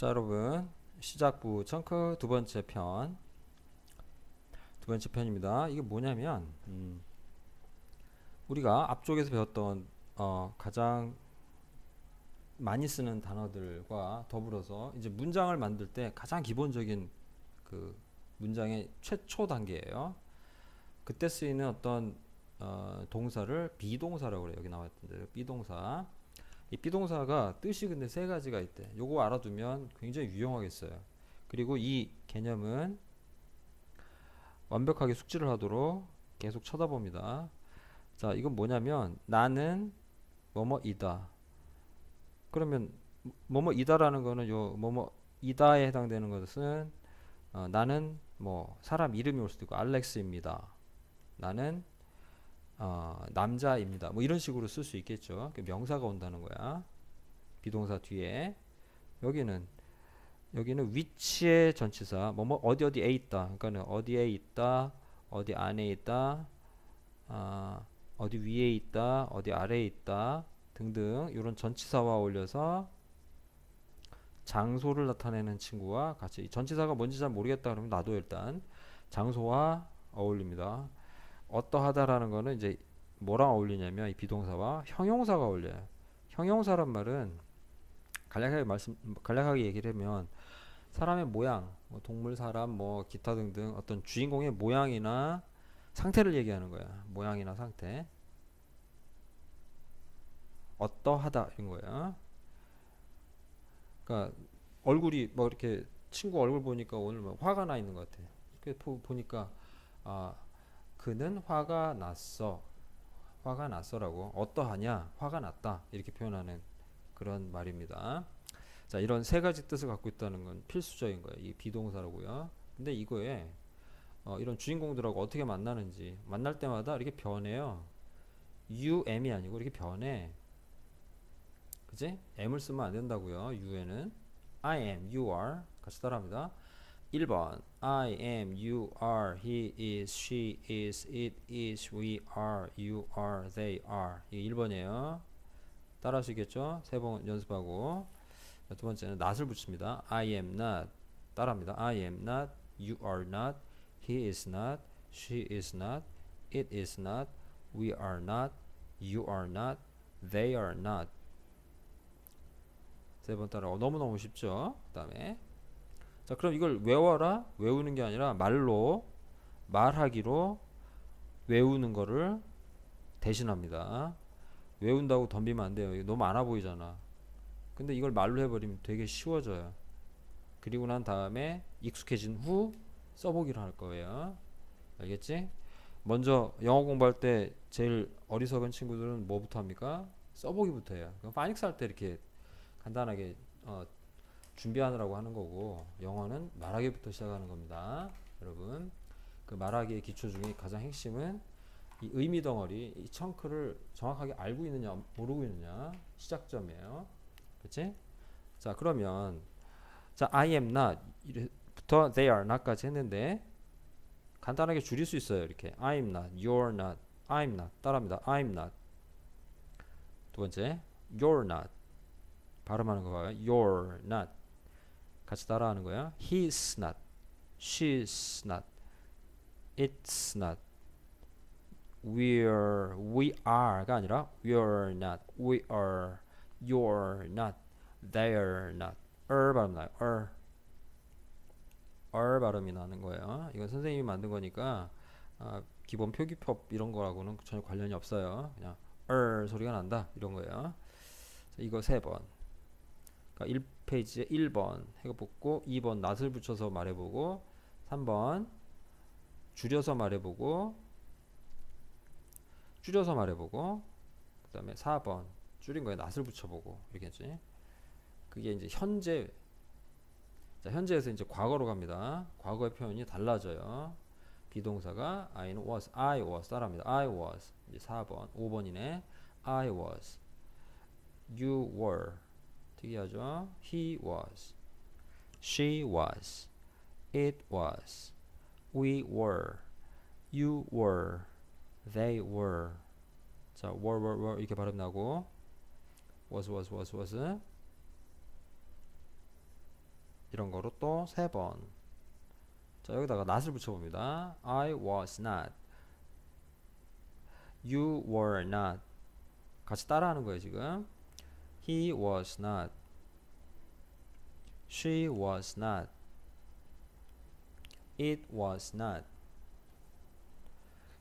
자 여러분 시작부 청크 두 번째 편 두 번째 편입니다. 이게 뭐냐면 음, 우리가 앞쪽에서 배웠던 어, 가장 많이 쓰는 단어들과 더불어서 이제 문장을 만들 때 가장 기본적인 그 문장의 최초 단계예요. 그때 쓰이는 어떤 어, 동사를 비동사라고 그래요. 여기 나왔던 대로 비동사. 이 비동사가 뜻이 근데 세 가지가 있대. 요거 알아두면 굉장히 유용하겠어요. 그리고 이 개념은 완벽하게 숙지를 하도록 계속 쳐다봅니다. 자, 이건 뭐냐면 나는 뭐뭐이다. 그러면 뭐뭐이다라는 거는 요 뭐뭐이다에 해당되는 것은 어, 나는 뭐 사람 이름이 올 수도 있고 알렉스입니다. 나는 어, 남자입니다. 뭐 이런 식으로 쓸 수 있겠죠. 그 명사가 온다는 거야. 비동사 뒤에 여기는 여기는 위치의 전치사 뭐뭐 어디 어디에 있다. 그러니까는 어디에 있다, 어디 안에 있다, 아, 어디 위에 있다, 어디 아래에 있다 등등 이런 전치사와 어울려서 장소를 나타내는 친구와 같이 전치사가 뭔지 잘 모르겠다 그러면 나도 일단 장소와 어울립니다. 어떠하다라는 거는 이제 뭐랑 어울리냐면 이 비동사와 형용사가 어울려요. 형용사란 말은 간략하게 말씀 간략하게 얘기를 하면 사람의 모양, 뭐 동물, 사람, 뭐 기타 등등 어떤 주인공의 모양이나 상태를 얘기하는 거야. 모양이나 상태. 어떠하다 이런 거야. 그러니까 얼굴이 뭐 이렇게 친구 얼굴 보니까 오늘 뭐 화가 나 있는 것 같아. 이렇게 보, 보니까 아 그는 화가 났어. 화가 났어라고 어떠하냐? 화가 났다. 이렇게 표현하는 그런 말입니다. 자, 이런 세 가지 뜻을 갖고 있다는 건 필수적인 거예요. 이 비동사라고요. 근데 이거에 어, 이런 주인공들하고 어떻게 만나는지 만날 때마다 이렇게 변해요. you, m이 아니고 이렇게 변해. 그지? m을 쓰면 안 된다고요. you에는 I am, you are 같이 따라합니다. 1번 I am, you are, he is, she is, it is, we are, you are, they are 이게 1번이에요. 따라 하시겠죠? 세 번 연습하고 두 번째는 not을 붙입니다. I am not 따라합니다. I am not, you are not, he is not, she is not, it is not, we are not, you are not, they are not 세 번 따라 너무너무 쉽죠? 그 다음에 자 그럼 이걸 외워라 외우는 게 아니라 말로 말하기로 외우는 거를 대신합니다. 외운다고 덤비면 안 돼요. 너무 많아 보이잖아. 근데 이걸 말로 해버리면 되게 쉬워져요. 그리고 난 다음에 익숙해진 후 써보기로 할 거예요. 알겠지? 먼저 영어 공부할 때 제일 어리석은 친구들은 뭐부터 합니까? 써보기부터 해요. 그럼 파닉스 할 때 이렇게 간단하게 어, 준비하느라고 하는 거고 영어는 말하기부터 시작하는 겁니다. 여러분 그 말하기의 기초 중에 가장 핵심은 이 의미 덩어리 이 청크를 정확하게 알고 있느냐 모르고 있느냐 시작점이에요. 그렇지? 자 그러면 자 I am not 부터 they are not까지 했는데 간단하게 줄일 수 있어요. 이렇게 I'm not, you're not, I'm not 따라합니다. I'm not 두 번째 you're not 발음하는 거 봐요. You're not. 같이 따라하는 거야. He's not. She's not. It's not. We're, we are가 아니라 we're not. We are. You're not. They're not. er 발음 나요. er. er 발음이 나는 거예요. 이건 선생님이 만든 거니까 아, 기본 표기법 이런 거라고는 전혀 관련이 없어요. 그냥 er 소리가 난다 이런 거예요. 자, 이거 세 번. 그러니까 1페이지에 1번 해가 붙고 2번 낫을 붙여서 말해보고 3번 줄여서 말해보고 줄여서 말해보고 그 다음에 4번 줄인 거에 낫을 붙여보고 이렇게지. 그게 이제 현재 자 현재에서 이제 과거로 갑니다. 과거의 표현이 달라져요. 비동사가 I는 was, I was 따라합니다. I was. 이제 4번 5번이네. I was. You were 특이하죠. He was, she was, it was, we were, you were, they were. 자, were, were, were 이렇게 발음 나고 was, was, was, was. 이런 거로 또 세 번. 자, 여기다가 not을 붙여봅니다. I was not. You were not. 같이 따라하는 거예요, 지금. He was not. She was not. It was not.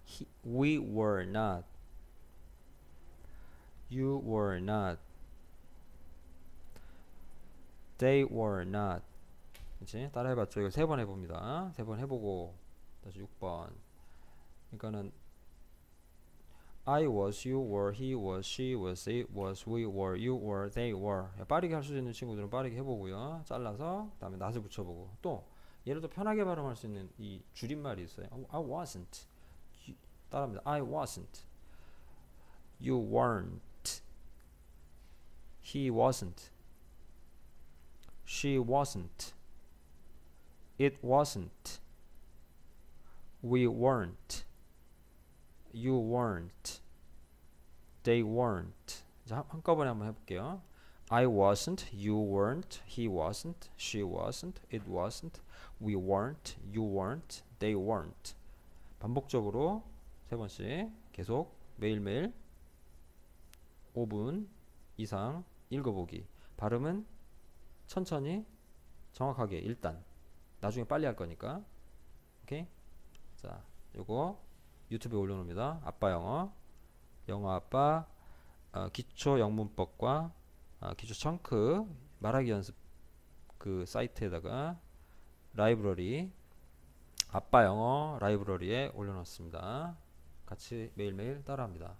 He, we were not. You were not. They were not. 그치? 따라 해봤죠? 이거 세 번 해봅니다. 세 번 해보고 다시 6번. 그러니까는 I was, you were, he was, she was, it was, we were, you were, they were. 빠르게 할 수 있는 친구들은 빠르게 해보고요. 잘라서 그 다음에 낫을 붙여보고 또 예를 들어 편하게 발음할 수 있는 이 줄임말이 있어요. I wasn't. 따라합니다. I wasn't. You weren't. He wasn't. She wasn't. It wasn't. We weren't. You weren't. They weren't. 자, 한- 한꺼번에 한번 해볼게요. I wasn't, you weren't, he wasn't, she wasn't, it wasn't, we weren't, you weren't, they weren't. 반복적으로 세 번씩 계속 매일매일 5분 이상 읽어보기. 발음은 천천히 정확하게 일단 나중에 빨리 할 거니까 오케이 자 요거 유튜브에 올려놓습니다 아빠 영어 영어 아빠 어, 기초 영문법과 어, 기초 청크 말하기 연습 그 사이트에다가 라이브러리 아빠 영어 라이브러리에 올려놨습니다. 같이 매일매일 따라합니다